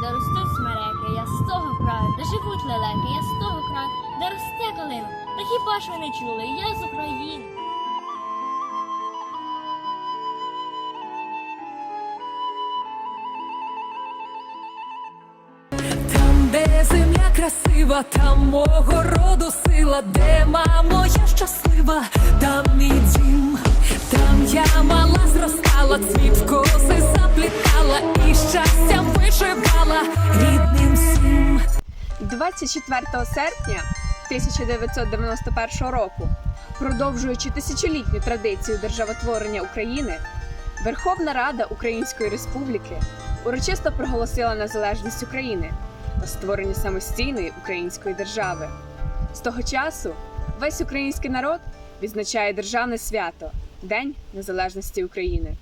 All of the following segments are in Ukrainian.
де ростуть смереки, я з того краю, де живуть лелеки, я з того краю, де росте калина. Та хіба ж ви не чули? Я з України. Там, де земля красива, там мого роду сила, де мамо, я щаслива, там мій дім, там я мала зростала, цвіт 24 серпня 1991 року, продовжуючи тисячолітню традицію державотворення України, Верховна Рада Української Республіки урочисто проголосила незалежність України та створення самостійної української держави. З того часу весь український народ відзначає державне свято День Незалежності України.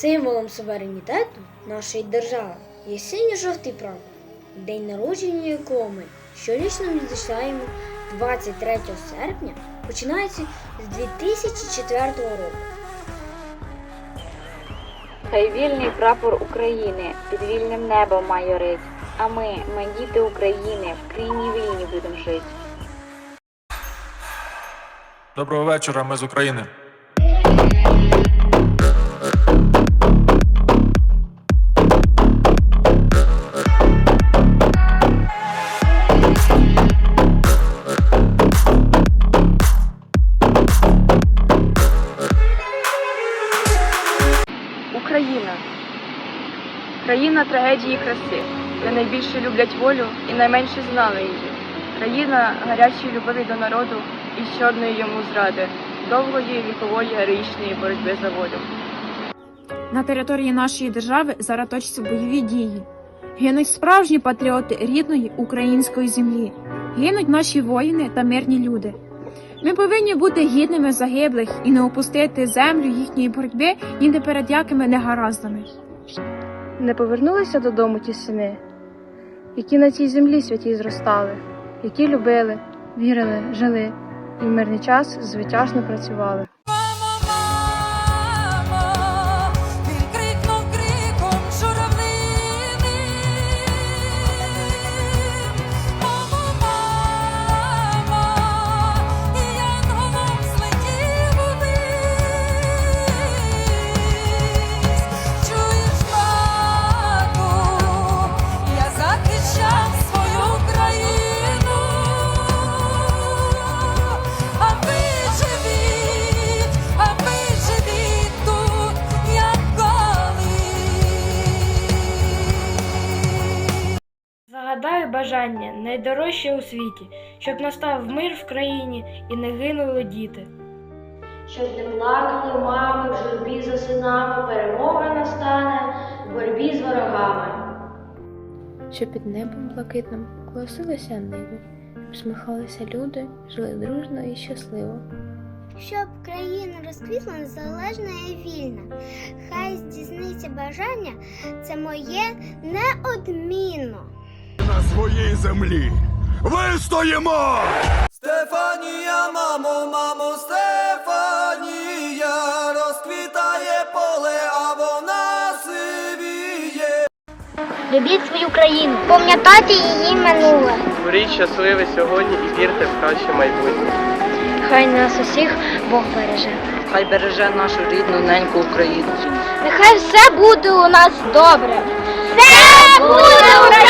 Символом суверенітету нашої держави є синьо-жовтий прапор, день народження якого ми щорічно відзначаємо 23 серпня, починаючи з 2004 року. Хай вільний прапор України під вільним небом майорить, а ми, ми діти України, в країні вільні будемо жити. Доброго вечора, ми з України. Країна трагедії краси, де найбільше люблять волю і найменше знали її. Країна гарячої любові до народу і чорної йому зради, довгої вікової героїчної боротьби за волю. На території нашої держави зараз точаться бойові дії. Гинуть справжні патріоти рідної української землі. Гинуть наші воїни та мирні люди. Ми повинні бути гідними загиблих і не опустити землю їхньої боротьби ні перед якими негараздами. Не повернулися додому ті сини, які на цій землі святій зростали, які любили, вірили, жили і в мирний час звитяжно працювали. Бажання найдорожче у світі, щоб настав мир в країні і не гинули діти. Щоб не плакали мами в журбі за синами, перемога настане в боротьбі з ворогами. Щоб під небом блакитним колосилися ниви, всміхалися люди, жили дружно і щасливо. Щоб країна розквітла незалежна і вільна. Хай здійсниться бажання, це моє неодмінно. На своїй землі. Вистоїмо! Стефанія, мамо, мамо, Стефанія, розквітає поле, а вона сивіє. Любіть свою країну, пам'ятайте її минуле. Творіть щасливе сьогодні і вірте в краще майбутнє. Хай нас усіх Бог береже. Хай береже нашу рідну неньку Україну. Нехай все буде у нас добре. Все буде Україна!